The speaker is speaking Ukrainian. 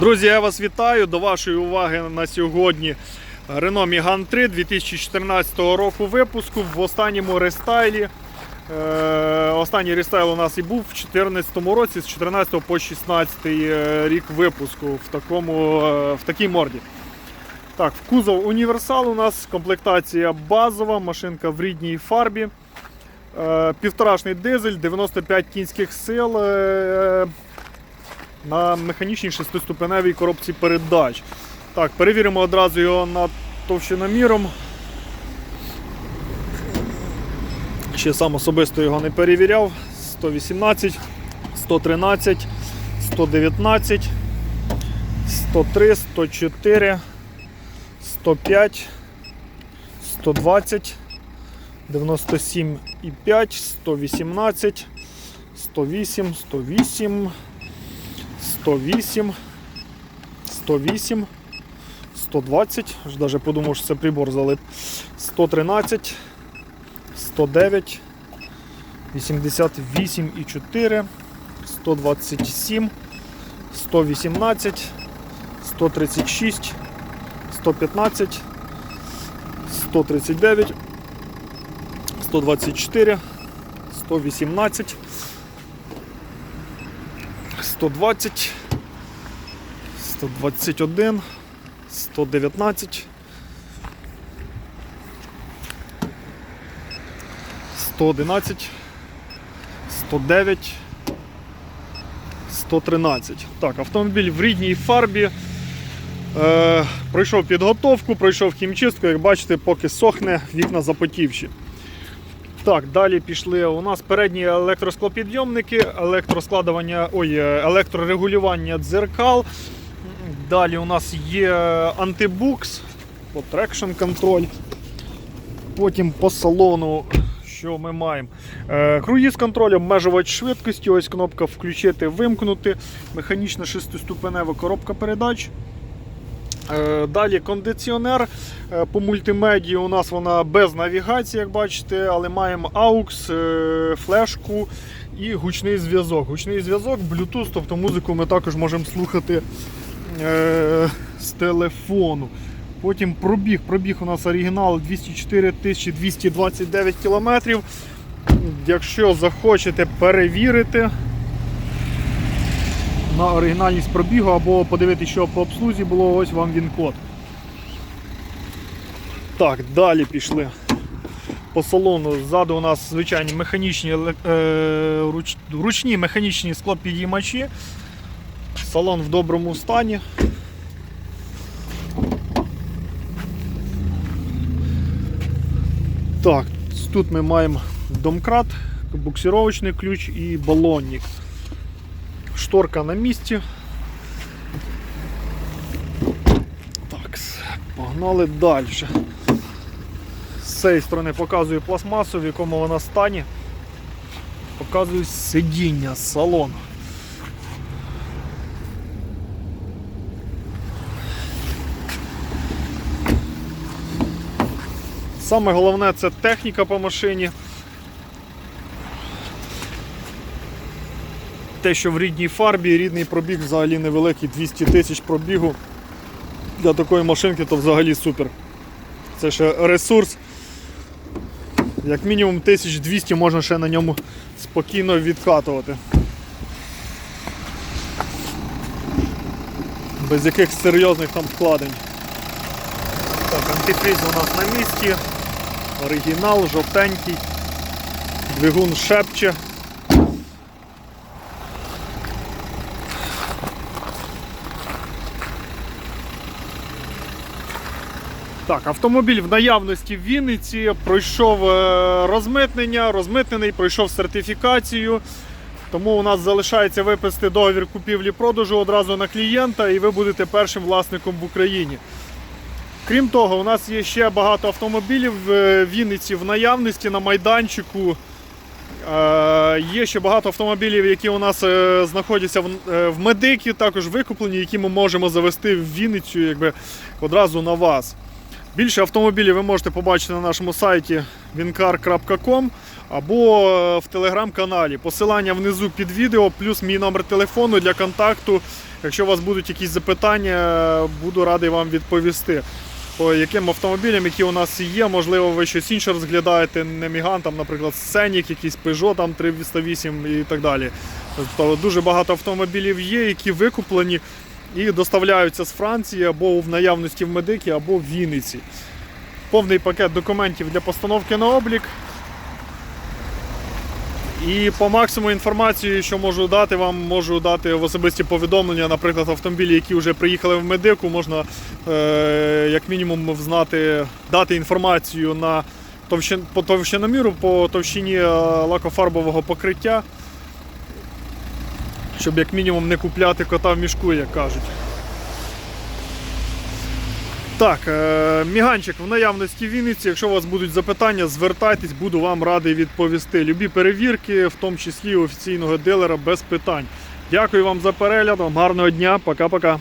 Друзі, я вас вітаю. До вашої уваги на сьогодні Renault Megane 3 2014 року випуску в останньому рестайлі. Е, останній рестайл у нас і був в 2014 році, з 14 по 16 е, рік випуску в, такому, е, в такій морді. Так, в кузов універсал у нас комплектація базова, машинка в рідній фарбі. Півторашний дизель, 95 кінських сил на механічній шестиступеневій коробці передач. Так, перевіримо одразу його над товщиноміром. Ще сам особисто його не перевіряв. 118, 113, 119, 103, 104, 105, 120, 97,5, 118, 108, 108, 108, 108, 120, даже подумав, що це прибор залип. 113, 109, 88,4, 127, 118, 136, 115, 139, 124, 118, 120, 121, 119, 111, 109, 113. Так, автомобіль в рідній фарбі. Е, пройшов підготовку, пройшов хімчистку, як бачите, поки сохне, вікна запотівші. Так, далі пішли у нас передні електросклопідйомники, електроскладування, ой, е, електрорегулювання дзеркал. Далі у нас є антибукс, трекшн контроль. Потім по салону, що ми маємо? Е, круїз контроль, обмежувач швидкості, ось кнопка включити, вимкнути, механічна шестиступенева коробка передач. Е, Далі кондиціонер Е, по мультимедії у нас вона без навігації, як бачите, але маємо AUX, е, флешку і гучний зв'язок. Гучний зв'язок, Bluetooth, тобто музику ми також можемо слухати е, з телефону. Потім пробіг. Пробіг у нас оригінал 204 229 км. Якщо захочете перевірити на оригінальність пробігу або подивитися, що по обслузі було, ось вам він код. Так, далі пішли. По салону ззаду у нас звичайні механічні е, руч, ручні механічні склопідіймачі. Салон в доброму стані. Так, тут ми маємо домкрат, буксировочний ключ і балонник. Шторка на місці. Так, погнали далі. З цієї сторони показую пластмасу, в якому вона стані. Показую сидіння, салон. Саме головне це техніка по машині. Те, що в рідній фарбі, рідний пробіг взагалі невеликий, 200 тисяч пробігу. Для такої машинки то взагалі супер. Це ще ресурс. Як мінімум 1200 можна ще на ньому спокійно відкатувати. Без якихось серйозних там вкладень. Так, антифріз у нас на місці. Оригінал, жовтенький. Двигун шепче. Так, автомобіль в наявності в Вінниці пройшов е, розмитнення, розмитнений, пройшов сертифікацію. Тому у нас залишається виписати договір купівлі-продажу одразу на клієнта, і ви будете першим власником в Україні. Крім того, у нас є ще багато автомобілів в Вінниці в наявності на майданчику. Е, Є ще багато автомобілів, які у нас е, знаходяться в, е, медикі, також викуплені, які ми можемо завести в Вінницю якби, одразу на вас. Більше автомобілів ви можете побачити на нашому сайті wincar.com або е, в телеграм-каналі. Посилання внизу під відео, плюс мій номер телефону для контакту. Якщо у вас будуть якісь запитання, буду радий вам відповісти. Яким автомобілям, які у нас є, можливо, ви щось інше розглядаєте, не Міган, там, наприклад, Сценік, якийсь Peugeot там 308 і так далі. Тобто дуже багато автомобілів є, які викуплені і доставляються з Франції або в наявності в Медикі, або в Вінниці. Повний пакет документів для постановки на облік. І по максимуму інформації, що можу дати, вам можу дати в особисті повідомлення, наприклад, автомобілі, які вже приїхали в медику, можна е, як мінімум знати, дати інформацію на товщин, по товщиноміру, по товщині е, лакофарбового покриття, щоб як мінімум не купляти кота в мішку, як кажуть. Так, е, міганчик в наявності в Вінниці. Якщо у вас будуть запитання, звертайтесь, буду вам радий відповісти. Любі перевірки, в тому числі офіційного дилера, без питань. Дякую вам за перегляд, вам гарного дня, пока-пока.